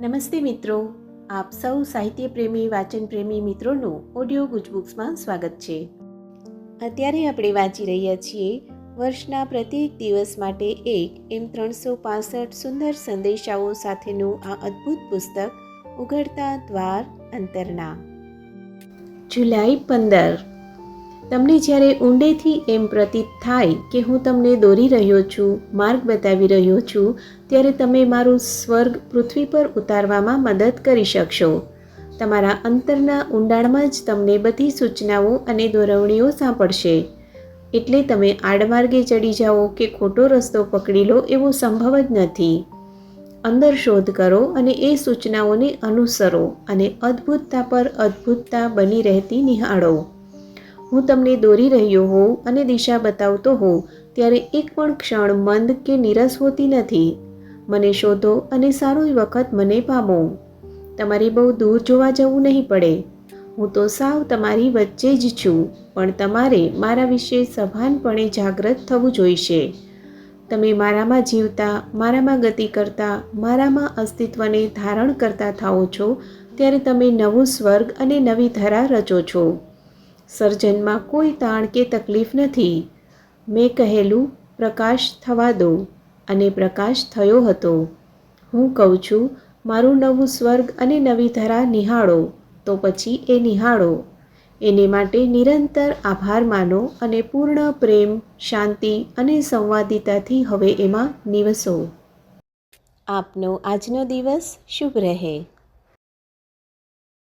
નમસ્તે મિત્રો. આપ સૌ સાહિત્ય પ્રેમી, વાચન પ્રેમી મિત્રોનું ઓડિયો ગુજબુક્સમાં સ્વાગત છે. અત્યારે આપણે વાંચી રહ્યા છીએ વર્ષના પ્રત્યેક દિવસ માટે એક એમ ત્રણસો પાસઠ સુંદર સંદેશાઓ સાથેનું આ અદ્ભુત પુસ્તક ઉઘડતા દ્વાર અંતરના. જુલાઈ પંદર. તમને જ્યારે ઊંડેથી એમ પ્રતીત થાય કે હું તમને દોરી રહ્યો છું, માર્ગ બતાવી રહ્યો છું, ત્યારે તમે મારું સ્વર્ગ પૃથ્વી પર ઉતારવામાં મદદ કરી શકશો. તમારા અંતરના ઊંડાણમાં જ તમને બધી સૂચનાઓ અને દોરવણીઓ સાંપડશે. એટલે તમે આડમાર્ગે ચડી જાઓ કે ખોટો રસ્તો પકડી લો એવો સંભવ જ નથી. અંદર શોધ કરો અને એ સૂચનાઓને અનુસરો અને અદ્ભુતતા પર અદ્ભુતતા બની રહેતી નિહાળો. હું તમને દોરી રહ્યો હોઉં અને દિશા બતાવતો હોઉં, ત્યારે એક પણ ક્ષણ મંદ કે નિરસ હોતી નથી. મને શોધો અને સારો વખત મને પામો. તમારે બહુ દૂર જોવા જવું નહીં પડે. હું તો સાવ તમારી વચ્ચે જ છું, પણ તમારે મારા વિશે સભાનપણે જાગૃત થવું જોઈશે. તમે મારામાં જીવતા, મારામાં ગતિ કરતા, મારામાં અસ્તિત્વને ધારણ કરતા થાઓ છો, ત્યારે તમે નવું સ્વર્ગ અને નવી ધરા રચો છો. સર્જનમાં કોઈ તાણ કે તકલીફ નથી. મેં કહેલું, પ્રકાશ થવા દો. અને પ્રકાશ થયો હતો. હું કહું છું, મારું નવું સ્વર્ગ અને નવી ધરા નિહાળો. તો પછી એ નિહાળો. એને માટે નિરંતર આભાર માનો અને પૂર્ણ પ્રેમ, શાંતિ અને સંવાદિતાથી હવે એમાં નિવસો. આપનો આજનો દિવસ શુભ રહે.